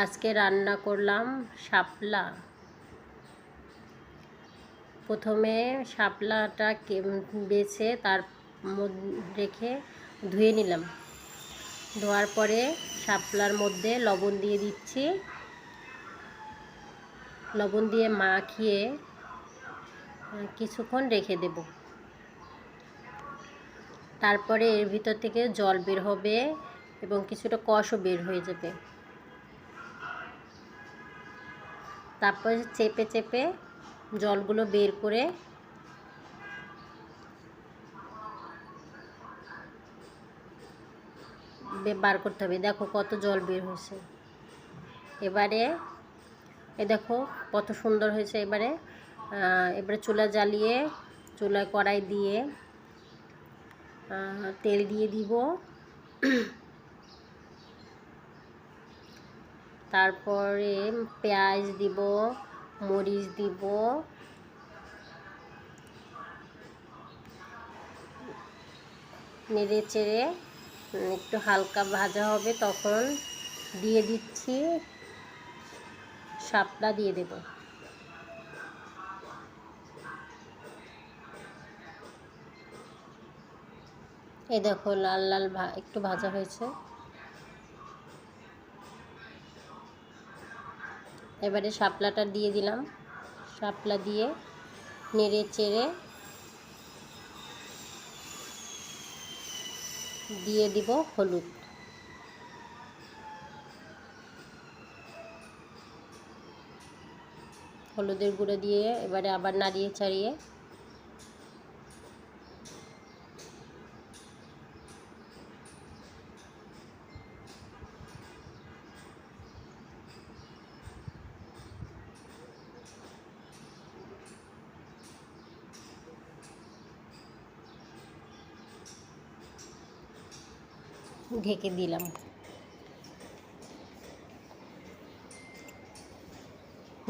আজকে রান্না করলাম শাপলা। প্রথমে শাপলাটা বেছে তার রেখে ধুয়ে নিলাম। ধোয়ার পরে শাপলার মধ্যে লবণ দিয়ে দিচ্ছি। লবণ দিয়ে মাখিয়ে কিছুক্ষণ রেখে দেব। তারপরে এর ভিতর থেকে জল বের হবে এবং কিছুটা কষও বের হয়ে যাবে। তারপর চেপে চেপে জলগুলো বের করে বার করতে হবে। দেখো কত জল বের হয়েছে। এবারে, এ দেখো কত সুন্দর হয়েছে। এবারে এবারে চুলা জ্বালিয়ে, চুলায় কড়াই দিয়ে তেল দিয়ে দিব। তারপরে পেঁয়াজ দিব, মরিচ দিব, নেড়ে চেড়ে একটু হালকা ভাজা হবে তখন দিয়ে দিচ্ছি শাপলা দিয়ে দেব। এই দেখো লাল লাল একটু ভাজা হয়েছে। এবারে শাপলাটা দিয়ে দিলাম। শাপলা দিয়ে নেড়ে চেড়ে দিয়ে দিব হলুদ। হলুদের গুঁড়ো দিয়ে এবারে আবার নাড়িয়ে চাড়িয়ে ঢেকে দিলাম।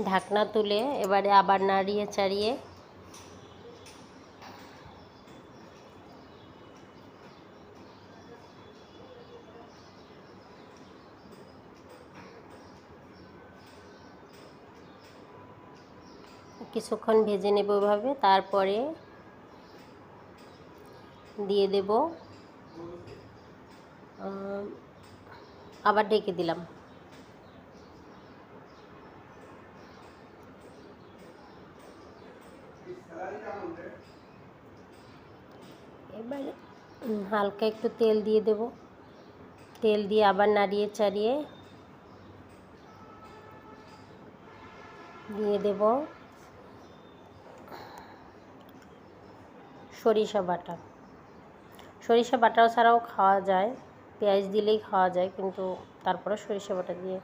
ঢাকনা তুলে এবারে আবার নাড়িয়ে চাড়িয়ে কিছুক্ষণ ভেজে নেব ওইভাবে তারপরে দিয়ে দেব আবার ঢেকে দিলাম। এবারে হালকা একটু তেল দিয়ে দেব। তেল দিয়ে আবার নাড়িয়ে চাড়িয়ে দিয়ে দেব সরিষা বাটা। সরিষা বাটাও ছাড়াও খাওয়া যায়। পেঁয়াজ দিলেই খাওয়া যায়, কিন্তু তারপরে সরিষা বাটা দিয়ে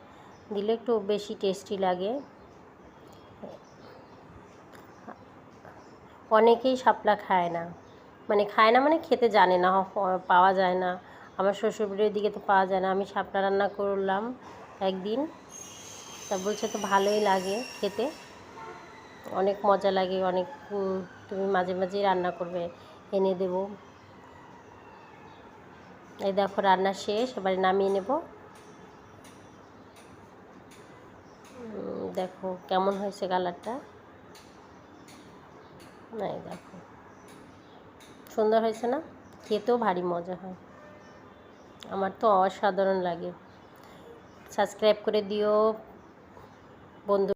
দিলে একটু বেশি টেস্টি লাগে। অনেকেই শাপলা খায় না। মানে খায় না মানে খেতে জানে না পাওয়া যায় না। আমার শ্বশুরবাড়ির দিকে তো পাওয়া যায় না। আমি শাপলা রান্না করলাম একদিন। তা বলছে তো ভালোই লাগে খেতে। অনেক মজা লাগে, অনেক তুমি মাঝে মাঝেই রান্না করবে, এনে দেব। এই দেখো রান্না শেষ, এবারে নামিয়ে নেব। দেখো কেমন হয়েছে কালারটা। না এই দেখো। সুন্দর হয়েছে না? খেতেও ভারী মজা হয়। আমার তো অসাধারণ লাগে। সাবস্ক্রাইব করে দিও বন্ধু।